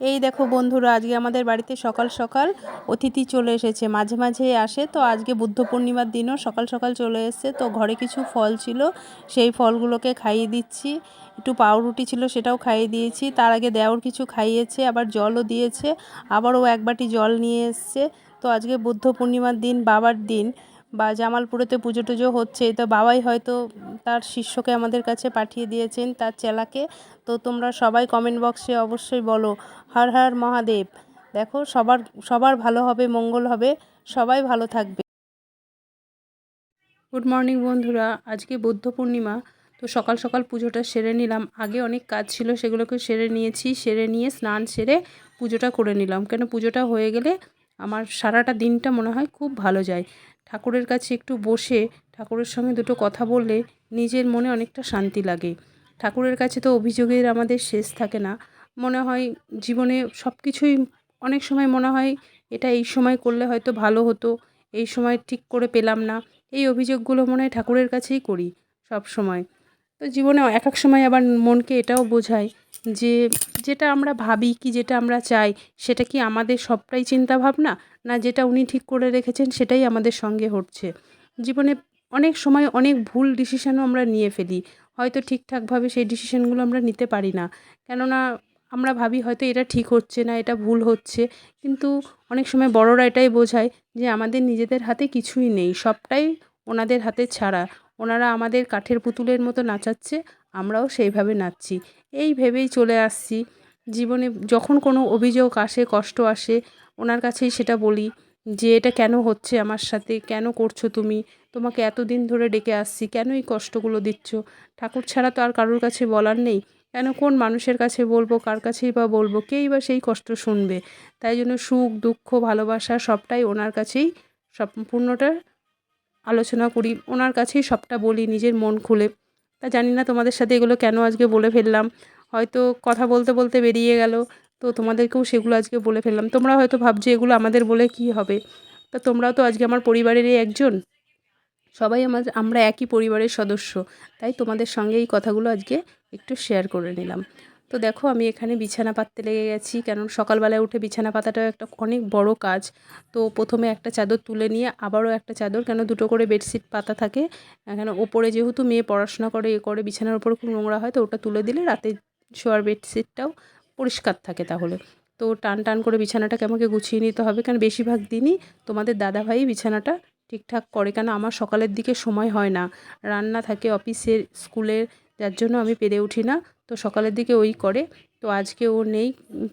এই দেখো বন্ধুরা, আজকে আমাদের বাড়িতে সকাল সকাল অতিথি চলে এসেছে, মাঝে মাঝে আসে। তো আজকে বুদ্ধ পূর্ণিমার দিনও সকাল সকাল চলে এসেছে। তো ঘরে কিছু ফল ছিল, সেই ফলগুলোকে খাইয়ে দিচ্ছি। একটু পাউরুটি ছিল, সেটাও খাইয়ে দিয়েছি। তার আগে দেওর কিছু খাইয়েছে, আবার জলও দিয়েছে। আবারও এক বাটি জল নিয়ে এসছে। তো আজকে বুদ্ধ পূর্ণিমার দিন, বাবার দিন। বা জামালপুরেতে পুজো টুজো হচ্ছে, তো বাবাই হয়তো তার শিষ্যকে আমাদের কাছে পাঠিয়ে দিয়েছেন তার চেলাকে। তো তোমরা সবাই কমেন্ট বক্সে অবশ্যই বলো, হর হর মহাদেব। দেখো, সবার সবার ভালো হবে, মঙ্গল হবে, সবাই ভালো থাকবে। গুড মর্নিং বন্ধুরা, আজকে বুদ্ধ পূর্ণিমা, তো সকাল সকাল পুজোটা সেরে নিলাম। আগে অনেক কাজ ছিল, সেগুলোকে সেরে নিয়েছি, সেরে নিয়ে স্নান সেরে পুজোটা করে নিলাম। কেন পুজোটা হয়ে গেলে আমার সারাটা দিনটা মনে হয় খুব ভালো যায়। ঠাকুরের কাছে একটু বসে ঠাকুরের সঙ্গে দুটো কথা বললে নিজের মনে অনেকটা শান্তি লাগে। ঠাকুরের কাছে তো অভিযোগের আমাদের শেষ থাকে না। মনে হয় জীবনে সব কিছুই অনেক সময় মনে হয় এটা এই সময় করলে হয়তো ভালো হতো, এই সময় ঠিক করে পেলাম না, এই অভিযোগগুলো মনে হয় ঠাকুরের কাছেই করি সব সময়। তো জীবনে এক এক সময় আবার মনকে এটাও বোঝায় যে যেটা আমরা ভাবি কি যেটা আমরা চাই, সেটা কি আমাদের সবটাই চিন্তা ভাবনা না যেটা উনি ঠিক করে রেখেছেন সেটাই আমাদের সঙ্গে হচ্ছে। জীবনে অনেক সময় অনেক ভুল ডিসিশানও আমরা নিয়ে ফেলি। হয়তো ঠিকঠাকভাবে সেই ডিসিশানগুলো আমরা নিতে পারি না। কেননা আমরা ভাবি হয়তো এটা ঠিক হচ্ছে না, এটা ভুল হচ্ছে। কিন্তু অনেক সময় বড়রা এটাই বোঝায় যে আমাদের নিজেদের হাতে কিছুই নেই, সবটাই ওনাদের হাতে ছাড়া। ওনারা আমাদের কাঠের পুতুলের মতো নাচাচ্ছে আমরাও সেইভাবে নাচছি। এই ভেবেই চলে আসছি। জীবনে যখন কোনো অভিযোগ আসে, কষ্ট আসে, ওনার কাছেই সেটা বলি যে, এটা কেন হচ্ছে আমার সাথে? কেন করছ তুমি? তোমাকে এতদিন ধরে ডেকে আসছি, কেন এই কষ্টগুলো দিচ্ছ? ঠাকুর ছাড়া তো আর কারোর কাছে বলার নেই। কেন কোন মানুষের কাছে বলব, কার কাছেই বা বলব? কেই বা সেই কষ্ট শুনবে? তাই জন্য সুখ, দুঃখ, ভালোবাসা সবটাই ওনার কাছেই, সম্পূর্ণটা আলোচনা করি। ওনার কাছেই সবটা বলি, নিজের মন খুলে। তা জানি না তোমাদের সাথে এগুলো কেন আজকে বলে ফেললাম। হয়তো কথা বলতে বলতে বেরিয়ে গেল, তো তোমাদেরকেও সেগুলো আজকে বলে ফেললাম। তোমরা হয়তো ভাবছ এগুলো আমাদের বলে কি হবে? তা তোমরাও তো আজকে আমার পরিবারেরই একজন। সবাই আমার, আমরা একই পরিবারের সদস্য, তাই তোমাদের সঙ্গে এই কথাগুলো আজকে একটু শেয়ার করে নিলাম। তো দেখো আমি এখানে বিছানা পাততে লেগে গেছি। কেন সকালবেলায় উঠে বিছানা পাতাটা একটা অনেক বড় কাজ। তো প্রথমে একটা চাদর তুলে নিয়ে আবারও একটা চাদর, কেন দুটো করে বেডশিট পাতা থাকে। কেন ওপরে যেহেতু মেয়ে পড়াশোনা করে, এ করে বিছানার উপরে খুব নোংরা হয়, তো ওটা তুলে দিলে রাতে শোয়ার বেডশিটটাও পরিষ্কার থাকে তাহলে। তো টান টান করে বিছানাটাকে আমাকে গুছিয়ে নিতে হবে কারণ বেশিরভাগ দিনই তোমাদের দাদাভাই বিছানাটা ঠিকঠাক করে। কেন আমার সকালের দিকে সময় হয় না। রান্না থাকে অফিসের, স্কুলের, যার জন্য আমি পেরে উঠি না। তো সকালের দিকে ওই করে। তো আজকে ও নেই।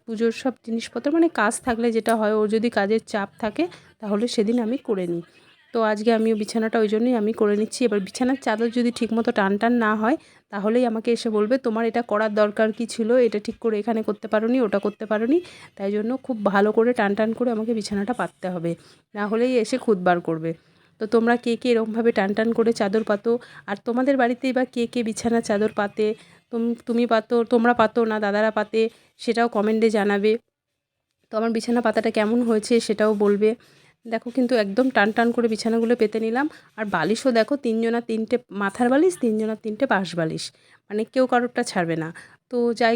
পুজোর সব জিনিসপত্র মানে কাজ থাকলে যেটা হয়, ওর যদি কাজের চাপ থাকে, তাহলে সেদিন আমি করে নিই। তো আজকে আমিও বিছানাটা ওই জন্যই আমি করে নিচ্ছি। এবার বিছানার চাদর যদি ঠিকমতো টান টান না হয়, তাহলেই আমাকে এসে বলবে, তোমার এটা করার দরকার কি ছিল? এটা ঠিক করে এখানে করতে পারো ওটা করতে পারো তাই জন্য খুব ভালো করে টান টান করে আমাকে বিছানাটা পাততে হবে। না হলেই এসে খুদবার করবে। তো তোমরা কে কে এরকমভাবে টান টান করে চাদর পাতো? আর তোমাদের বাড়িতেই বা কে কে বিছানা চাদর পাতে? তুমি পাতো, তোমরা পাতো না, দাদারা পাতে, সেটাও কমেন্টে জানাবে। তো আমার বিছানা পাতাটা কেমন হয়েছে সেটাও বলবে। দেখো কিন্তু একদম টান টান করে বিছানাগুলো পেতে নিলাম। আর বালিশও দেখো, তিনজনা তিনটে মাথার বালিশ, তিনজনা তিনটে বাঁশ বালিশ। মানে কেউ কারোরটা ছাড়বে না। তো যাই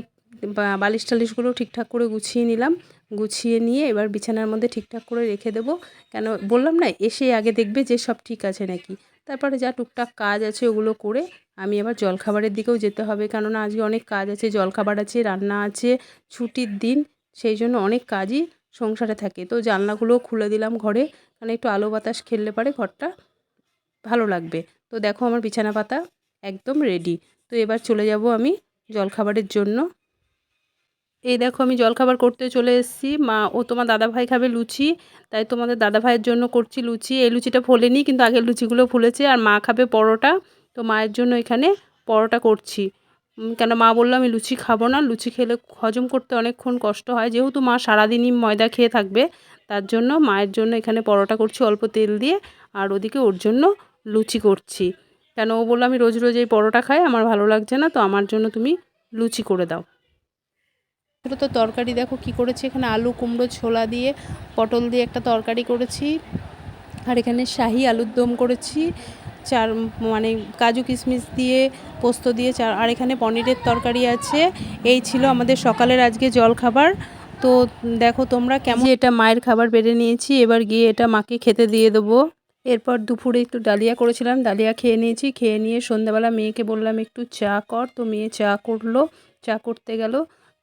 বালিশ টালিশগুলো ঠিকঠাক করে গুছিয়ে নিলাম। গুছিয়ে নিয়ে এবার বিছানার মধ্যে ঠিকঠাক করে রেখে দেবো। কেন বললাম না, এসে আগে দেখবে যে সব ঠিক আছে নাকি। তারপরে যা টুকটাক কাজ আছে ওগুলো করে আমি আবার জলখাবারের দিকেও যেতে হবে। কেননা আজকে অনেক কাজ আছে, জলখাবার আছে, রান্না আছে, ছুটির দিন, সেই জন্য অনেক কাজই সংসারে থাকে। তো জানলাগুলোও খুলে দিলাম ঘরে কারণ একটু আলো বাতাস খেললে পারে ঘরটা ভালো লাগবে। তো দেখো আমার বিছানা পাতা একদম রেডি তো এবার চলে যাব আমি জলখাবারের জন্য। এই দেখো আমি জলখাবার করতে চলে এসেছি। মা, ও তোমার দাদাভাই খাবে লুচি, তাই তোমাদের দাদাভাইয়ের জন্য করছি লুচি। এই লুচিটা ফোলেনি, কিন্তু আগের লুচিগুলো ফুলেছে, আর মা খাবে পরোটা। তো মায়ের জন্য এখানে পরোটা করছি। কেন মা বলল আমি লুচি খাব না। লুচি খেলে হজম করতে অনেকক্ষণ কষ্ট হয়। যেহেতু মা সারাদিনই ময়দা খেয়ে থাকবে, তার জন্য মায়ের জন্য এখানে পরোটা করছি অল্প তেল দিয়ে, আর ওদিকে ওর জন্য লুচি করছি। কেন ও বলল আমি রোজ রোজ এই পরোটা খাই, আমার ভালো লাগছে না, তো আমার জন্য তুমি লুচি করে দাও। ছোটো তো তরকারি, দেখো কি করেছি, এখানে আলু, কুমড়ো, ছোলা দিয়ে, পটল দিয়ে একটা তরকারি করেছি। আর এখানে শাহি আলুর দম করেছি, চার মানে কাজু কিশমিশ দিয়ে, পোস্ত দিয়ে, চার, আর এখানে পনিরের তরকারি আছে। এই ছিল আমাদের সকালের আজকে জলখাবার। তো দেখো তোমরা কেমন এটা মায়ের খাবার বেড়ে নিয়েছি, এবার গিয়ে এটা মাকে খেতে দিয়ে দেবো। এরপর দুপুরে একটু ডালিয়া করেছিলাম, ডালিয়া খেয়ে নিয়েছি, খেয়ে নিয়ে সন্ধ্যাবেলা মেয়েকে বললাম, একটু চা কর। তো মেয়ে চা করল, চা করতে গেল।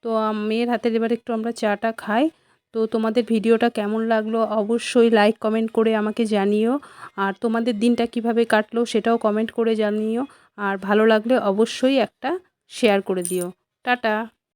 তো মেয়ের হাতের এবার একটু আমরা চাটা খাই। তো তোমাদের ভিডিওটা কেমন লাগল অবশ্যই লাইক কমেন্ট করে আমাকে জানিও। আর তোমাদের দিনটা কীভাবে কাটলো সেটাও কমেন্ট করে জানিও। আর ভালো লাগলে অবশ্যই একটা শেয়ার করে দিও। টাটা!